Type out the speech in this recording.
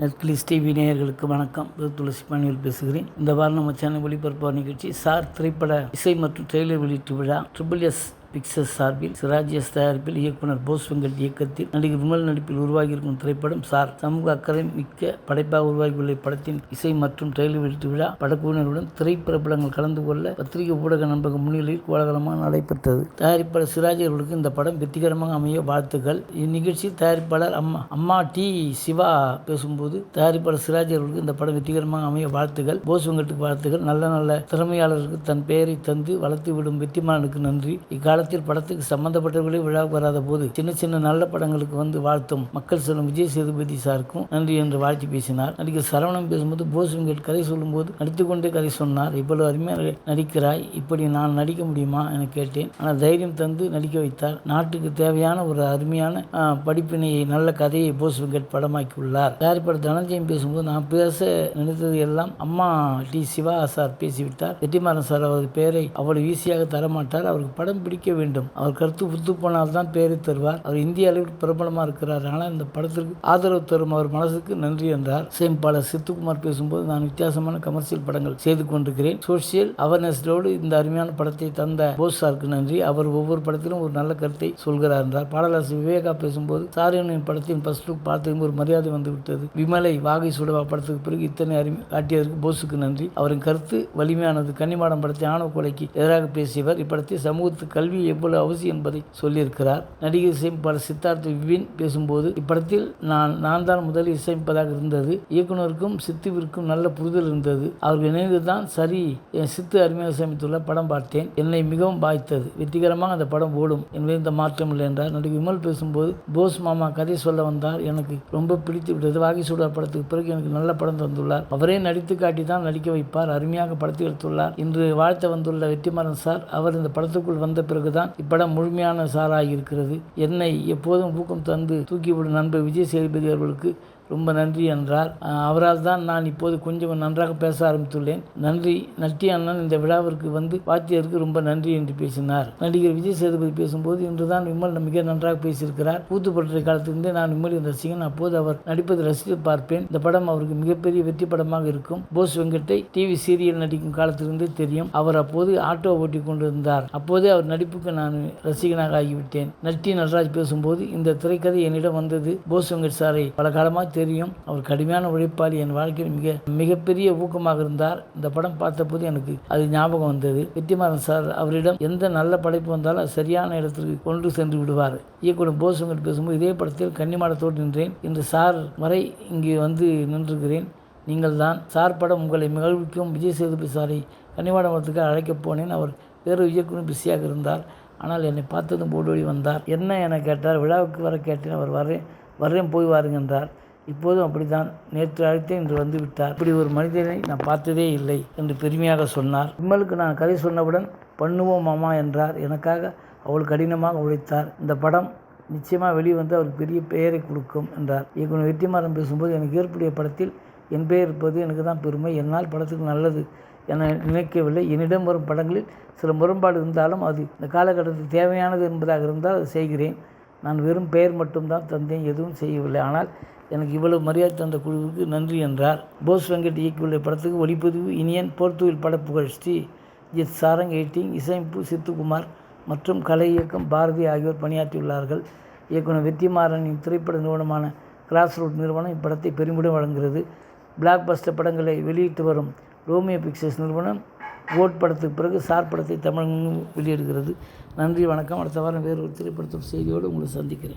Netflix TV நேயர்களுக்கு வணக்கம். துளசி பணியில் பேசுகிறேன். இந்த வாரம் நம்ம சேனல் ஒளிபரப்பான நிகழ்ச்சி சார் திரைப்பட இசை மற்றும் ட்ரெய்லர் வெளியீட்டு விழா ட்ரிபிள் எஸ் பிக்சர்ஸ் சார்பில் சிராஜியஸ் தயாரிப்பில் இயக்குனர் போஸ் வெங்கட் இயக்கத்தில் நடிகர் விமல் நடிப்பில் உருவாகியிருக்கும் திரைப்படம் சார். சமூக அக்கறை மிக்க படைப்பாக உருவாகியுள்ள இப்படத்தின் இசை மற்றும் ட்ரெய்லர் வெளியீட்டு விழா படக்குழுவினருடன் திரைப்பிரபலங்கள் கலந்து கொள்ள பத்திரிகை ஊடக நண்பக முன்னிலையில் கோலாகலமாக நடைபெற்றது. தயாரிப்பாளர் சிராஜ் அவர்களுக்கு இந்த படம் வெற்றிகரமாக அமைய வாழ்த்துக்கள். இந்நிகழ்ச்சியில் தயாரிப்பாளர் அம்மா அம்மா டி சிவா பேசும்போது தயாரிப்பாளர் சிராஜ் அவர்களுக்கு இந்த படம் வெற்றிகரமாக அமைய வாழ்த்துக்கள். போஸ் வெங்கட்டுக்கு வாழ்த்துக்கள். நல்ல நல்ல திறமையாளருக்கு தன் பெயரை தந்து வளர்த்து விடும் வெற்றிமாறனுக்கு நன்றி. இக்கால காலத்தில் படத்துக்கு சம்பந்தப்பட்டவர்களே விழாவுக்கு வராத போது சின்ன சின்ன நல்ல படங்களுக்கு வந்து வாழ்த்தும். மக்கள் செல்லும் விஜய் சேதுபதி சாருக்கும் நன்றி என்று வாழ்த்தி பேசினார். நடிகர் சரவணன் பேசும்போது போஸ் கதை சொல்லும்போது நடித்துக்கொண்டே கதை சொன்னார். இவ்வளவு அருமையாக நடிக்கிறாய். இப்படி நான் நடிக்க முடியுமா என கேட்டேன். ஆனால் தைரியம் தந்து நடிக்க வைத்தார். நாட்டுக்கு தேவையான ஒரு அருமையான படிப்பினையை நல்ல கதையை போஸ் வெங்கட் படமாக்கியுள்ளார். தயாரிப்பாளர் தனஞ்சயம் பேசும்போது நான் பேச நினைத்தது எல்லாம் அம்மா டி சிவா சார் பேசிவிட்டார். வெற்றிமாறன் சார் அவரது பெயரை அவ்வளவு ஈஸியாக தரமாட்டார். அவருக்கு படம் பிடிக்க வேண்டும். அவர் கருத்து புத்து போனால் தான் பெயரை தருவார். அவர் இந்திய அளவில் பிரபலமாக இருக்கிறார். ஆனால் இந்த படத்திற்கு ஆதரவு தரும் அவர் மனசுக்கு நன்றி என்றார். சேமிப்பாளர் சித்துக்குமார் பேசும்போது நான் வித்தியாசமான கமர்ஷியல் படங்கள் செய்து கொண்டிருக்கிறேன். சோசியல் அவேர்னஸோடு இந்த அருமையான படத்தை தந்த போஸ் சாருக்கு நன்றி. அவர் ஒவ்வொரு படத்திலும் ஒரு நல்ல கருத்தை சொல்கிறார் என்றார். பாடலாசி விவேகா பேசும்போது சாரியனின் படத்தின் ஃபர்ஸ்ட் லுக் பார்த்ததும் ஒரு மரியாதை வந்து விட்டது. விமலை வாகை சுடவா படத்துக்கு பிறகு இத்தனை அருமை காட்டியதற்கு போஸுக்கு நன்றி. அவரின் கருத்து வலிமையானது. கன்னிமாடம் படத்தை ஆணவ கொலைக்கு எதிராக பேசியவர். இப்படத்தை சமூகத்து கல்வி எவ்வளவு அவசியம் என்பதை சொல்லியிருக்கிறார். நடிகர் இசையமைப்பாளர் சித்தார்த் விபின் பேசும்போது இப்படத்தில் நான் நான் தான் முதலில் இசையமைப்பதாக இருந்தது. இயக்குனருக்கும் சித்துவிற்கும் நல்ல புரிதல் இருந்தது. அவர்கள் இணைந்து தான் சரி என் சித்து அருமையாக இசையமைத்துள்ள படம் பார்த்தேன். என்னை மிகவும் பாய்த்தது வெற்றிகரமாக அந்த படம் ஓடும் என்பது இந்த மாற்றம் இல்லை என்றார். நடிகர் விமல் பேசும்போது போஸ் மாமா கதை சொல்ல வந்தார். எனக்கு ரொம்ப பிடித்து விட்டது. வாகி சூடா படத்துக்கு பிறகு எனக்கு நல்ல படம் தந்துள்ளார். அவரே நடித்து காட்டி தான் நடிக்க வைப்பார். அருமையாக படத்தை எடுத்துள்ளார். இன்று வாழ்த்த வந்துள்ள வெற்றிமாறன் சார் அவர் இந்த படத்துக்குள் வந்த பிறகு பிறகுதான் இப்படம் முழுமையான சாராக இருக்கிறது. என்னை எப்போதும் ஊக்கம் தந்து தூக்கிவிடும் நண்பர் விஜய் சேதுபதி அவர்களுக்கு ரொம்ப நன்றி என்றார். அவரால் தான் நான் இப்போது கொஞ்சம் நன்றாக பேச ஆரம்பித்துள்ளேன். நன்றி. நட்டி அண்ணன் இந்த விழாவிற்கு வந்து வாத்தியருக்கு ரொம்ப நன்றி என்று பேசினார். நடிகர் விஜய் சேதுபதி பேசும்போது இன்றுதான் விமல் மிக நன்றாக பேசியிருக்கிறார். கூத்துப்பற்றை காலத்திலிருந்தே நான் விமலின் ரசிகன் அப்போது அவர் நடிப்பதை ரசித்து பார்ப்பேன். இந்த படம் அவருக்கு மிகப்பெரிய வெற்றி படமாக இருக்கும். போஸ் வெங்கட்டை டிவி சீரியல் நடிக்கும் காலத்திலிருந்தே தெரியும். அவர் அப்போது ஆட்டோ ஓட்டி கொண்டிருந்தார். அப்போதே அவர் நடிப்புக்கு நான் ரசிகனாக ஆகிவிட்டேன். நட்டி நடராஜ் பேசும்போது இந்த திரைக்கதை என்னிடம் வந்தது போஸ் வெங்கட் சாரை. பல காலமாக தெரியும். அவர் கடுமையான உழைப்பாளி. என் வாழ்க்கையில் மிக மிகப்பெரிய ஊக்கமாக இருந்தார். இந்த படம் பார்த்தபோது எனக்கு அது ஞாபகம் வந்தது. வெற்றிமாறன் சார் அவரிடம் எந்த நல்ல படைப்பு வந்தாலும் சரியான இடத்திற்கு கொண்டு சென்று விடுவார். இயக்குனர் போசுங்கள் பேசும்போது இதே படத்தில் கன்னிமாடத்தோடு நின்றேன். இன்று சார் வரை இங்கே வந்து நின்றுகிறேன் நீங்கள் தான் சார் படம் உங்களை மகிழ்விக்கும். விஜய் சேதுபதி சாரை கன்னிமாடத்துக்கு அழைக்கப் போனேன். அவர் வேறு இயக்குனர் பிஸியாக இருந்தார். ஆனால் என்னை பார்த்ததும் ஓடோடி வந்தார். என்ன என கேட்டார். விழாவுக்கு வர கேட்டேன். அவர் வர்றேன் வர்றேன் போய் வாருங்க என்றார் இப்போதும் அப்படித்தான். நேற்று அழைத்து இன்று வந்து விட்டார் இப்படி ஒரு மனிதனை நான் பார்த்ததே இல்லை என்று பெருமையாக சொன்னார். விமலுக்கு நான் கதை சொன்னவுடன் பண்ணுவோம் மாமா என்றார். எனக்காக அவள் கடினமாக உழைத்தார். இந்த படம் நிச்சயமாக வெளிவந்து அவருக்கு பெரிய பெயரை கொடுக்கும் என்றார். இயக்குனர் வெற்றிமாறன் பேசும்போது எனக்கு ஏற்புடைய படத்தில் என் பெயர் இருப்பது எனக்கு தான் பெருமை. என்னால் படத்துக்கு நல்லது என நினைக்கவில்லை. என்னிடம் வரும் படங்களில் சில முரண்பாடு இருந்தாலும் அது இந்த காலகட்டத்தில் தேவையானது என்பதாக இருந்தால் அதை செய்கிறேன். நான் வெறும் பெயர் மட்டும்தான் தந்தேன் எதுவும் செய்யவில்லை. ஆனால் எனக்கு இவ்வளவு மரியாதை தந்த குழுவுக்கு நன்றி என்றார். போஸ் வெங்கட் இயக்கியுள்ள படத்துக்கு ஒளிப்பதிவு இனியன் போர்த்துவில் படப்புகழ் ஸ்ரீ ஜித் சாரங் எயிட்டிங் இசையமைப்பு சித்துக்குமார் மற்றும் கலை இயக்கம் பாரதி ஆகியோர் பணியாற்றியுள்ளார்கள். இயக்குனர் வெற்றிமாறனின் திரைப்பட நிறுவனமான கிராஸ் ரூட் நிறுவனம் இப்படத்தை பெருமிடம் வழங்குகிறது. பிளாக் பஸ்டர் படங்களை வெளியிட்டு வரும் ரோமியோ பிக்சர்ஸ் நிறுவனம் ஓட் படத்துக்கு பிறகு சார் படத்தை தமிழ் வெளியிடுகிறது. நன்றி வணக்கம். அடுத்த வாரம் வேறு ஒரு திரைப்படத்தோட செய்தியோடு உங்களை சந்திக்கிறேன்.